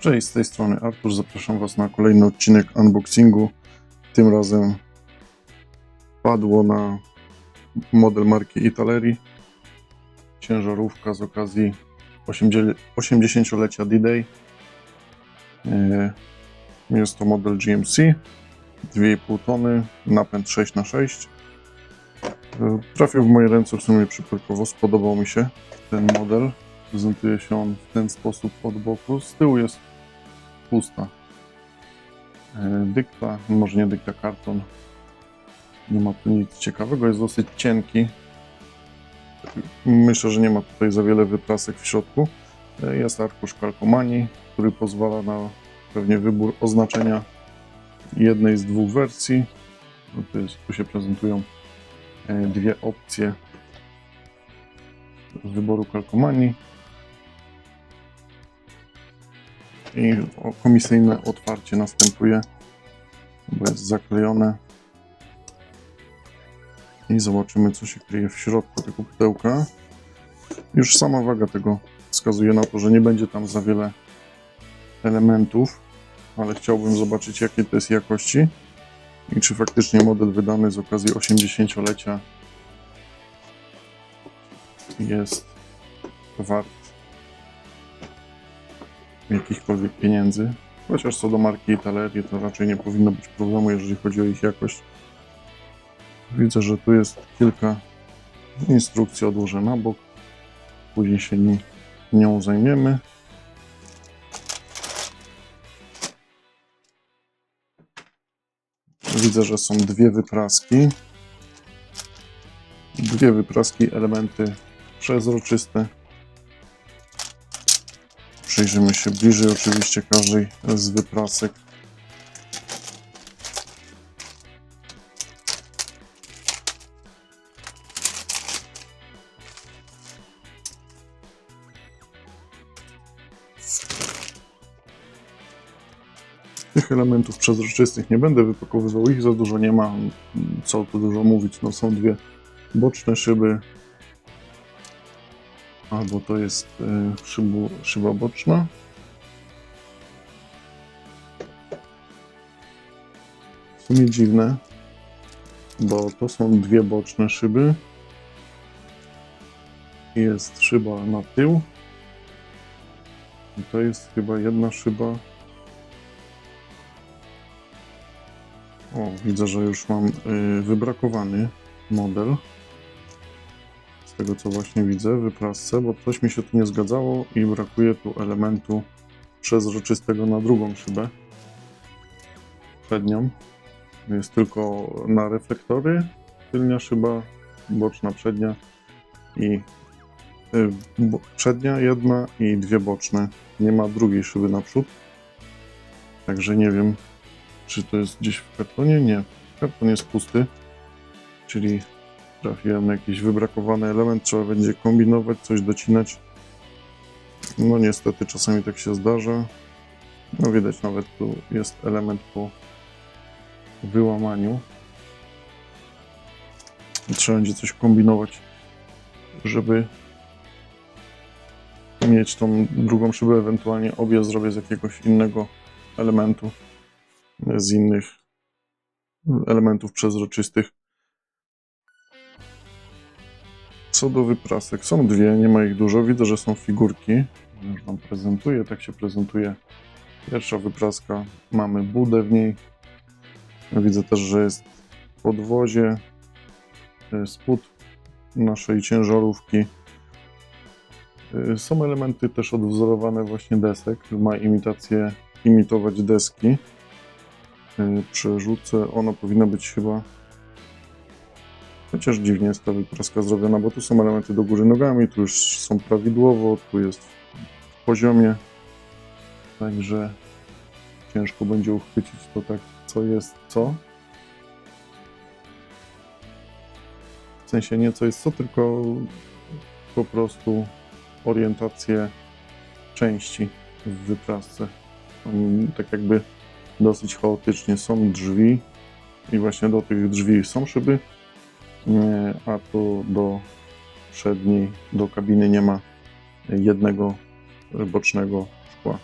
Cześć, z tej strony Artur. Zapraszam Was na kolejny odcinek unboxingu. Tym razem padło na model marki Italeri ciężarówka z okazji 80-lecia D-Day. E, Jest to model GMC 2,5 tony, napęd 6x6. E, Trafił w moje ręce w sumie przypadkowo, spodobał mi się ten model. Prezentuje się on w ten sposób od boku. Z tyłu jest pusta. E, Dykta, może nie dykta, karton. Nie ma tu nic ciekawego, jest dosyć cienki. Myślę, że nie ma tutaj za wiele wyprasek w środku. E, Jest arkusz kalkomanii, który pozwala na pewnie wybór oznaczenia jednej z dwóch wersji. No to jest, tu się prezentują e, dwie opcje wyboru kalkomanii. I komisyjne otwarcie następuje, bo jest zaklejone. I zobaczymy, co się kryje w środku tego pudełka. Już sama waga tego wskazuje na to, że nie będzie tam za wiele elementów, ale chciałbym zobaczyć, jakiej to jest jakości i czy faktycznie model wydany z okazji 80-lecia jest wart jakichkolwiek pieniędzy. Chociaż co do marki Italeri, to raczej nie powinno być problemu, jeżeli chodzi o ich jakość. Widzę, że tu jest kilka instrukcji odłożę na bok. Później się nim, nią zajmiemy. Widzę, że są dwie wypraski. Dwie wypraski, elementy przezroczyste. Przyjrzymy się bliżej oczywiście każdej z wyprasek. Tych elementów przezroczystych nie będę wypakowywał, ich za dużo nie ma. Co tu dużo mówić, no są dwie boczne szyby, albo to jest y, szybu, szyba boczna. W sumie dziwne, bo to są dwie boczne szyby. Jest szyba na tył. I to jest chyba jedna szyba. O, widzę, że już mam y, wybrakowany model tego co właśnie widzę wyprasce, bo coś mi się tu nie zgadzało i brakuje tu elementu przezroczystego na drugą szybę przednią. Jest tylko na reflektory, tylnia szyba, boczna przednia i y, bo, przednia jedna i dwie boczne. Nie ma drugiej szyby naprzód. Także nie wiem, czy to jest gdzieś w kartonie. Nie, karton jest pusty, czyli trafiłem na jakiś wybrakowany element, trzeba będzie kombinować, coś docinać. No niestety czasami tak się zdarza. No widać nawet tu jest element po wyłamaniu. Trzeba będzie coś kombinować, żeby mieć tą drugą szybę, ewentualnie obie zrobię z jakiegoś innego elementu, z innych elementów przezroczystych. Co do wyprasek, są dwie, nie ma ich dużo. Widzę, że są figurki. Już Wam prezentuję, tak się prezentuje pierwsza wypraska. Mamy budę w niej. Widzę też, że jest podwozie, e, spód naszej ciężarówki. E, Są elementy też odwzorowane właśnie desek. Ma imitację, imitować deski. E, Przerzucę, ona powinna być chyba Chociaż dziwnie jest ta wypraska zrobiona, bo tu są elementy do góry nogami, tu już są prawidłowo, tu jest w poziomie. Także ciężko będzie uchwycić to tak, co jest co. W sensie nie co jest co, tylko po prostu orientację części w wyprasce. Tak jakby dosyć chaotycznie. Są drzwi i właśnie do tych drzwi są szyby, a tu do przedniej, do kabiny nie ma jednego bocznego szkła.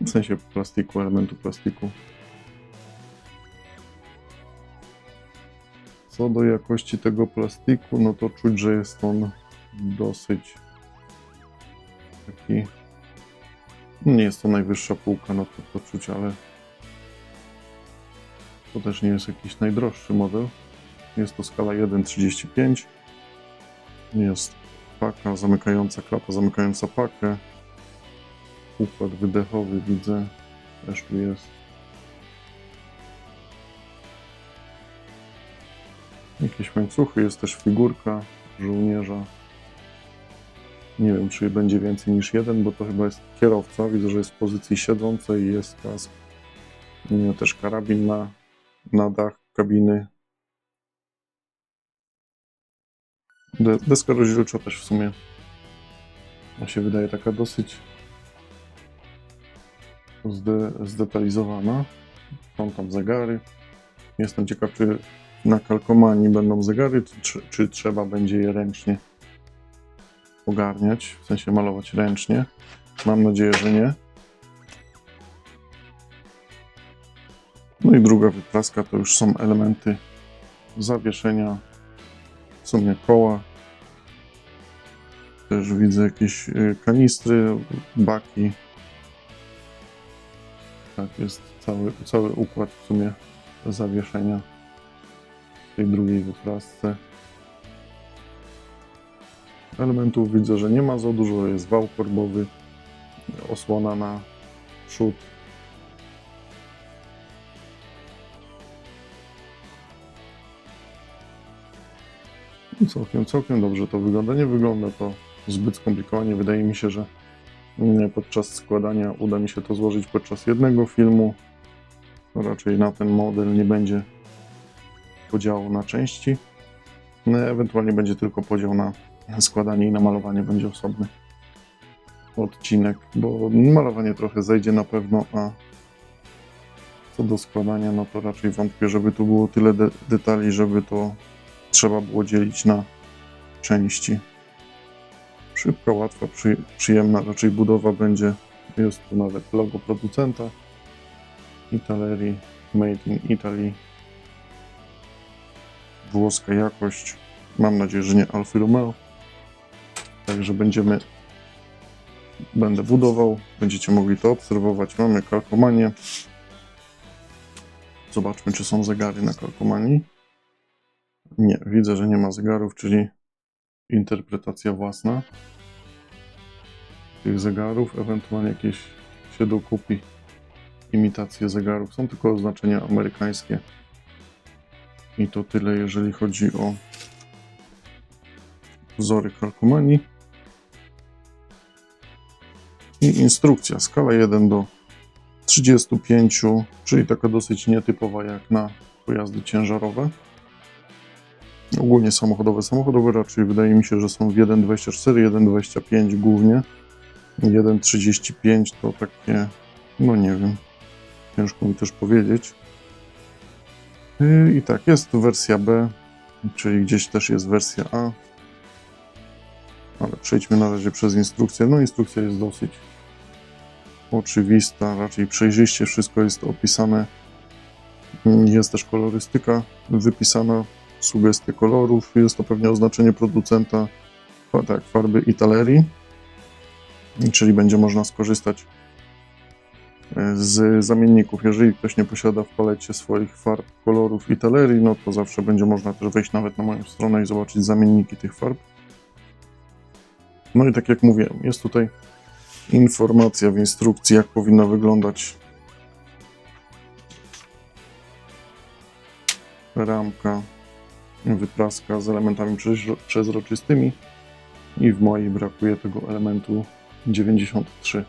W sensie plastiku, elementu plastiku. Co do jakości tego plastiku, no to czuć, że jest on dosyć taki. Nie jest to najwyższa półka, no to, to czuć, ale to też nie jest jakiś najdroższy model. Jest to skala 1.35. Jest paka zamykająca, klapa zamykająca pakę. Układ wydechowy widzę, też tu jest. Jakieś łańcuchy, jest też figurka żołnierza. Nie wiem, czy będzie więcej niż jeden, bo to chyba jest kierowca. Widzę, że jest w pozycji siedzącej, jest kask. Też karabin na, na dach kabiny. De, deska rozdzielcza też w sumie ona się wydaje taka dosyć zde, zdetalizowana. Są tam zegary. Jestem ciekaw, czy na kalkomanii będą zegary, czy, czy trzeba będzie je ręcznie ogarniać, w sensie malować ręcznie. Mam nadzieję, że nie. No i druga wypraska to już są elementy zawieszenia, w sumie koła. Też widzę jakieś y, kanistry, baki. Tak, jest cały, cały układ w sumie zawieszenia tej drugiej wyprasce. Elementów widzę, że nie ma za dużo, jest wał korbowy, osłona na przód. Całkiem, całkiem dobrze to wygląda. Nie wygląda to zbyt skomplikowanie. Wydaje mi się, że podczas składania uda mi się to złożyć podczas jednego filmu. Raczej na ten model nie będzie podziału na części. No, Ewentualnie będzie tylko podział na składanie i na malowanie będzie osobny odcinek, bo malowanie trochę zejdzie na pewno, a co do składania, no to raczej wątpię, żeby tu było tyle de detali, żeby to trzeba było dzielić na części. Szybka, łatwa, przy przyjemna raczej budowa będzie. Jest tu nawet logo producenta Italerii, Made in Italy. Włoska jakość. Mam nadzieję, że nie Alfa Romeo. Także będziemy. Będę budował. Będziecie mogli to obserwować. Mamy kalkomanię. Zobaczmy, czy są zegary na kalkomanii. Nie, widzę, że nie ma zegarów, czyli interpretacja własna tych zegarów. Ewentualnie jakieś się dokupi imitacje zegarów. Są tylko oznaczenia amerykańskie. I to tyle, jeżeli chodzi o wzory kalkomanii. I instrukcja, skala 1 do 35, czyli taka dosyć nietypowa jak na pojazdy ciężarowe. Ogólnie samochodowe. Samochodowe raczej wydaje mi się, że są w 1.24, 1.25 głównie. 1.35 to takie, no nie wiem, ciężko mi też powiedzieć. Yy, I tak, jest wersja B, czyli gdzieś też jest wersja A. Ale przejdźmy na razie przez instrukcję. No, instrukcja jest dosyć oczywista, raczej przejrzyście wszystko jest opisane. Jest też kolorystyka wypisana, sugestie kolorów, jest to pewnie oznaczenie producenta, tak, farby Italerii, czyli będzie można skorzystać e, z zamienników. Jeżeli ktoś nie posiada w palecie swoich farb kolorów Italerii, no to zawsze będzie można też wejść nawet na moją stronę i zobaczyć zamienniki tych farb. No i tak jak mówiłem, jest tutaj informacja w instrukcji, jak powinna wyglądać ramka, wypraska z elementami przezroczystymi i w mojej brakuje tego elementu 93.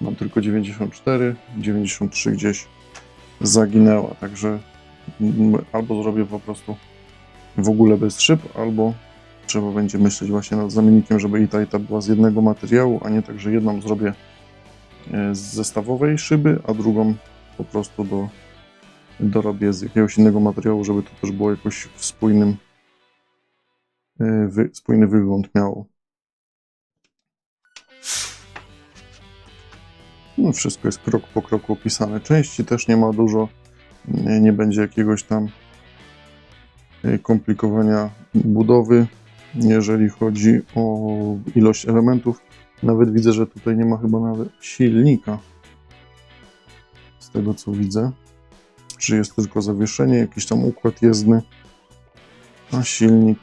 Mam tylko 94, 93 gdzieś zaginęła, także albo zrobię po prostu w ogóle bez szyb, albo trzeba będzie myśleć właśnie nad zamiennikiem, żeby i ta i ta była z jednego materiału, a nie tak, że jedną zrobię e, z zestawowej szyby, a drugą po prostu do, dorobię z jakiegoś innego materiału, żeby to też było jakoś w spójnym, e, wy, spójny wygląd miało. No, wszystko jest krok po kroku opisane. Części też nie ma dużo. Nie, nie będzie jakiegoś tam e, komplikowania budowy, jeżeli chodzi o ilość elementów. Nawet widzę, że tutaj nie ma chyba nawet silnika. Z tego co widzę. Czy jest tylko zawieszenie, jakiś tam układ jezdny. A silnik.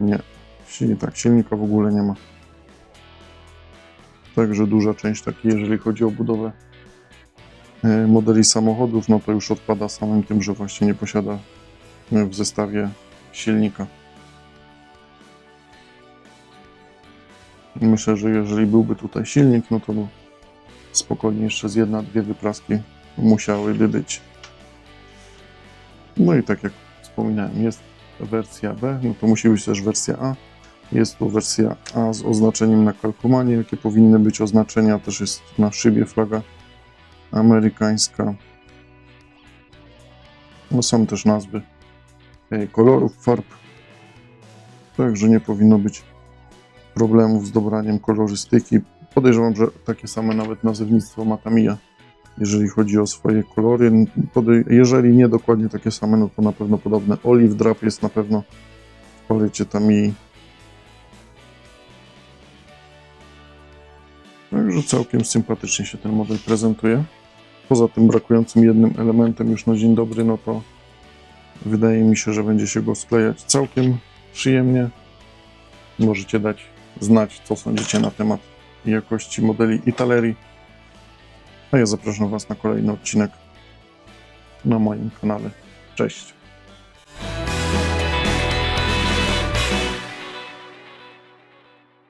Nie. Silnik, tak, silnika w ogóle nie ma. Także duża część taki, jeżeli chodzi o budowę e, modeli samochodów, no to już odpada samym tym, że właśnie nie posiada e, w zestawie silnika. Myślę, że jeżeli byłby tutaj silnik, no to spokojnie jeszcze z jedna, dwie wypraski musiałyby być. No i tak jak wspominałem, jest wersja B, no to musi być też wersja A. Jest to wersja A z oznaczeniem na kalkomanie, jakie powinny być oznaczenia. Też jest na szybie flaga amerykańska. No są też nazwy e, kolorów farb. Także nie powinno być problemów z dobraniem kolorystyki. Podejrzewam, że takie same nawet nazewnictwo ma Tamiya, jeżeli chodzi o swoje kolory. Jeżeli nie dokładnie takie same, no to na pewno podobne. Olive Drap jest na pewno w palecie Tamii. Także całkiem sympatycznie się ten model prezentuje. Poza tym brakującym jednym elementem już na dzień dobry, no to wydaje mi się, że będzie się go sklejać całkiem przyjemnie. Możecie dać znać, co sądzicie na temat jakości modeli i talerii. A ja zapraszam Was na kolejny odcinek na moim kanale. Cześć!